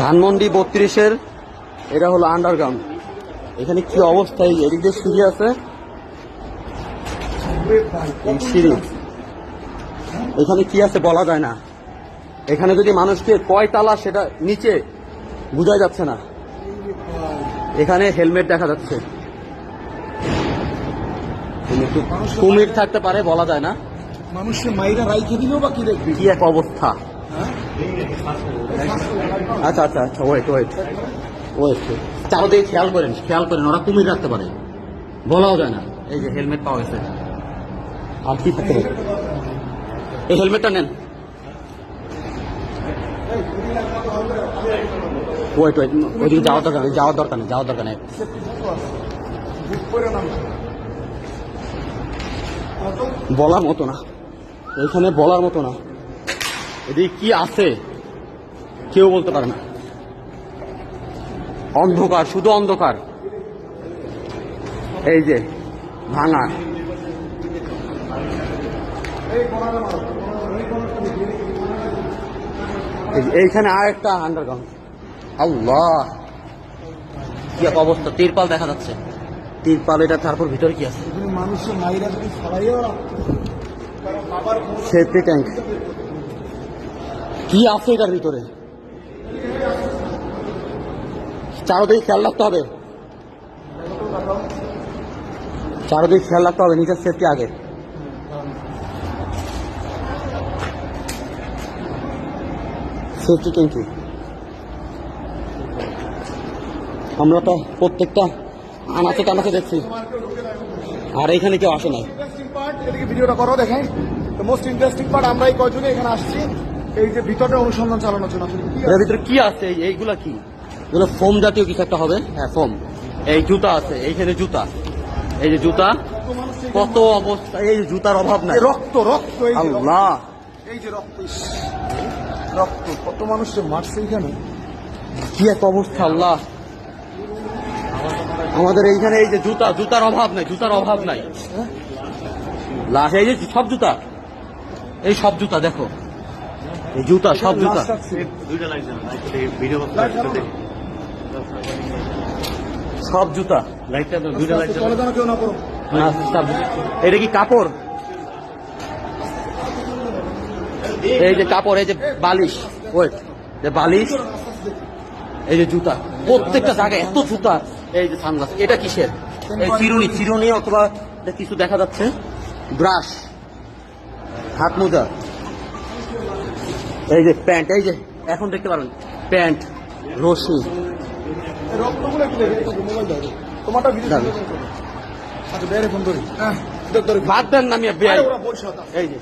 ধানমন্ডি বত্রিশের এটা হলো আন্ডারগ্রাউন্ড এখানে কি অবস্থা? এই এদিক দিয়ে সিঁড়ি আছে। সিঁড়ি। এখানে কি আছে বলা যায় না। এখানে যদি মানুষকে কয় তালা সেটা নিচে বোঝা যাচ্ছে না। এখানে হেলমেট দেখা যাচ্ছে। কুমির থাকতে পারে বলা যায় না। মানুষের মাইরা রাইখে দিলেও বা কি দেখবি? কি এক অবস্থা। আচ্ছা আচ্ছা আচ্ছা ওয়েট ওয়েট ওয়েট চারোদিকে খেয়াল করেন খেয়াল করেন, ওরা কুমির রাখতে পারে। বলাও যায় না। এই যে হেলমেট পাওয়া গেছে। আর কি থাকতে পারে? এই হেলমেটটা নেন। ওয়েট ওয়েট ওইদিকে যাওয়ার দরকার নেই, যাওয়ার দরকার নেই, যাওয়ার দরকার নেই। বলার মতো না। এখানে বলার মতো না। এদিকে কি আছে? কেউ বলতে পারে না। অন্ধকার শুধু অন্ধকার। এই যে ভাঙা। এই এইখানে আর একটা আন্ডারগ্রাউন্ড আল্লাহ! কি এক অবস্থা? তিরপাল দেখা যাচ্ছে। তিরপাল এটা তারপর ভিতরে কি আছে? Safety tank. কি আছে এটার ভিতরে? চারোদিকে খেয়াল রাখতে হবে। চারোদিকে খেয়াল রাখতে হবে, নিজের সেফটি আগে। সেফটি ট্যাঙ্কি আমরা তো প্রত্যেকটা আনাচে টানাচে দেখছি। আর এখানে কেউ আসে নাই। ভিডিওটা করো দেখেন। মোস্ট ইন্টারেস্টিং পার্ট আমরা এই কয়জনে এখানে আসছি। এই যে ভিতরে অনুসন্ধান চালানোর জন্য এর ভিতরে কি আছে? এই- এইগুলা কি? এগুলো ফোম জাতীয় কিছু একটা হবে? হ্যাঁ ফোম। এই জুতা আছে এইখানে জুতা। এই যে জুতা কত অবস্থা? এই জুতার অভাব নাই। রক্ত রক্ত আল্লাহ। এই যে রক্ত রক্ত। কত মানুষকে মারছে এখানে কি এক অবস্থা। আল্লাহ। আমাদের এইখানে এই যে জুতা জুতার অভাব নাই জুতার অভাব নাই। লাশ এই যে সব জুতা। এই সব জুতা দেখো। এই জুতা সব জুতা। সব জুতা। আস্তে আস্তে চলে না করো না, সব জুতা। এটা কি কাপড়? এই যে কাপড় এই যে বালিশ। ওয়েট যে বালিশ এই যে জুতা। প্রত্যেকটা জায়গায় এত জুতা। এই যে সানগ্লাস এটা কিসের? এই চিরুনি চিরুনি অথবা কিছু দেখা যাচ্ছে। ব্রাশ। হাত মোজা। এই যে প্যান্ট এই যে এখন দেখতে পারেন প্যান্ট রশি। ভাত। বাদ দেন না আমি এই যে